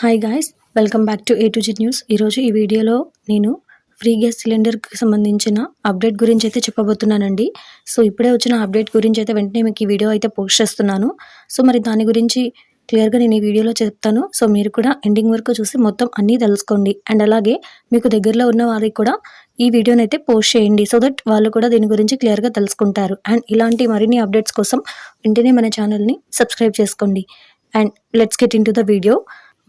Hi guys welcome back to A to Z news ఈరోజు ఈ వీడియోలో నేను ఫ్రీ గ్యాస్ సిలిండర్కి సంబంధించిన అప్డేట్ గురించి అయితే చెప్పబోతున్నానండి. సో ఇప్పుడే వచ్చిన అప్డేట్ గురించి అయితే వెంటనే మీకు ఈ వీడియో అయితే పోస్ట్ చేస్తున్నాను. సో మరి దాని గురించి క్లియర్గా నేను ఈ వీడియోలో చెప్తాను. సో మీరు కూడా ఎండింగ్ వరకు చూసి మొత్తం అన్నీ తెలుసుకోండి. అండ్ అలాగే మీకు దగ్గరలో ఉన్న వారికి కూడా ఈ వీడియోని అయితే పోస్ట్ చేయండి. సో దట్ వాళ్ళు కూడా దీని గురించి క్లియర్గా తెలుసుకుంటారు. అండ్ ఇలాంటి మరిన్ని అప్డేట్స్ కోసం వెంటనే మన ఛానల్ని సబ్స్క్రైబ్ చేసుకోండి. And let's get in to the video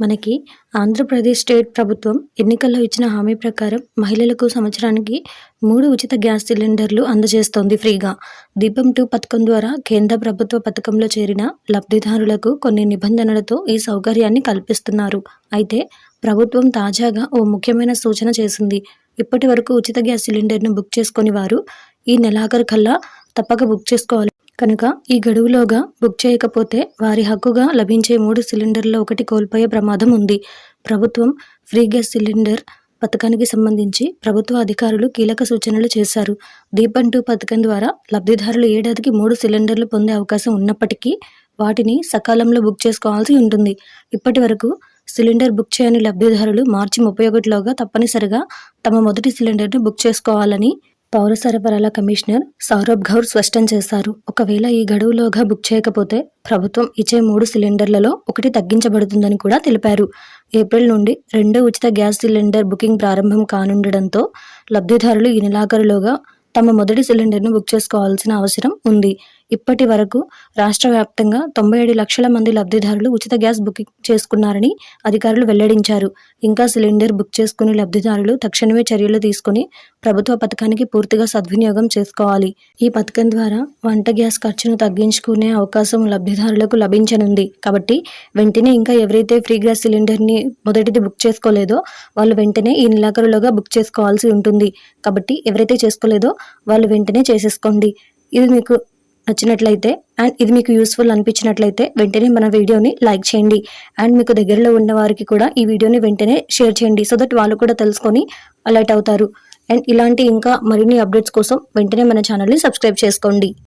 మనకి ఆంధ్రప్రదేశ్ స్టేట్ ప్రభుత్వం ఎన్నికల్లో ఇచ్చిన హామీ ప్రకారం మహిళలకు సంవత్సరానికి మూడు ఉచిత గ్యాస్ సిలిండర్లు అందజేస్తోంది ఫ్రీగా. దీపం టూ పథకం ద్వారా కేంద్ర ప్రభుత్వ పథకంలో చేరిన లబ్ధిదారులకు కొన్ని నిబంధనలతో ఈ సౌకర్యాన్ని కల్పిస్తున్నారు. అయితే ప్రభుత్వం తాజాగా ఓ ముఖ్యమైన సూచన చేసింది. ఇప్పటి వరకు ఉచిత గ్యాస్ సిలిండర్ను బుక్ చేసుకుని వారు ఈ నెలాఖరు కల్లా తప్పక బుక్ చేసుకోవాలి. కనుక ఈ గడువులోగా బుక్ చేయకపోతే వారి హక్కుగా లభించే మూడు సిలిండర్లో ఒకటి కోల్పోయే ప్రమాదం ఉంది. ప్రభుత్వం ఫ్రీ గ్యాస్ సిలిండర్ పథకానికి సంబంధించి ప్రభుత్వ అధికారులు కీలక సూచనలు చేశారు. దీపంటూ పథకం ద్వారా లబ్ధిదారులు ఏడాదికి మూడు సిలిండర్లు పొందే అవకాశం ఉన్నప్పటికీ వాటిని సకాలంలో బుక్ చేసుకోవాల్సి ఉంటుంది. ఇప్పటి వరకు సిలిండర్ బుక్ చేయని లబ్ధిదారులు మార్చి ముప్పై ఒకటిలోగా తప్పనిసరిగా తమ మొదటి సిలిండర్ను బుక్ చేసుకోవాలని పౌర సరఫరాల కమిషనర్ సౌరభ్ గౌర్ స్పష్టం చేశారు. ఒకవేళ ఈ గడువులోగా బుక్ చేయకపోతే ప్రభుత్వం ఇచ్చే మూడు సిలిండర్లలో ఒకటి తగ్గించబడుతుందని కూడా తెలిపారు. ఏప్రిల్ నుండి రెండో ఉచిత గ్యాస్ సిలిండర్ బుకింగ్ ప్రారంభం కానుండడంతో లబ్ధిదారులు ఈ నెలాఖరులోగా తమ మొదటి సిలిండర్ను బుక్ చేసుకోవాల్సిన అవసరం ఉంది. ఇప్పటి వరకు రాష్ట్ర వ్యాప్తంగా తొంభై ఏడు లక్షల మంది లబ్ధిదారులు ఉచిత గ్యాస్ బుకింగ్ చేసుకున్నారని అధికారులు వెల్లడించారు. ఇంకా సిలిండర్ బుక్ చేసుకునే లబ్ధిదారులు తక్షణమే చర్యలు తీసుకుని ప్రభుత్వ పథకానికి పూర్తిగా సద్వినియోగం చేసుకోవాలి. ఈ పథకం ద్వారా వంట గ్యాస్ ఖర్చును తగ్గించుకునే అవకాశం లబ్ధిదారులకు లభించనుంది. కాబట్టి వెంటనే ఇంకా ఎవరైతే ఫ్రీ గ్యాస్ సిలిండర్ని మొదటిది బుక్ చేసుకోలేదో వాళ్ళు వెంటనే ఈ నెలాఖరులోగా బుక్ చేసుకోవాల్సి ఉంటుంది. కాబట్టి ఎవరైతే చేసుకోలేదో వాళ్ళు వెంటనే చేసేసుకోండి. ఇది మీకు నచ్చినట్లయితే అండ్ ఇది మీకు యూస్ఫుల్ అనిపించినట్లయితే వెంటనే మన వీడియోని లైక్ చేయండి. అండ్ మీకు దగ్గరలో ఉన్న వారికి కూడా ఈ వీడియోని వెంటనే షేర్ చేయండి సో దట్ వాళ్ళు కూడా తెలుసుకొని అలర్ట్ అవుతారు. అండ్ ఇలాంటి ఇంకా మరిన్ని అప్డేట్స్ కోసం వెంటనే మన ఛానల్ని సబ్స్క్రైబ్ చేసుకోండి.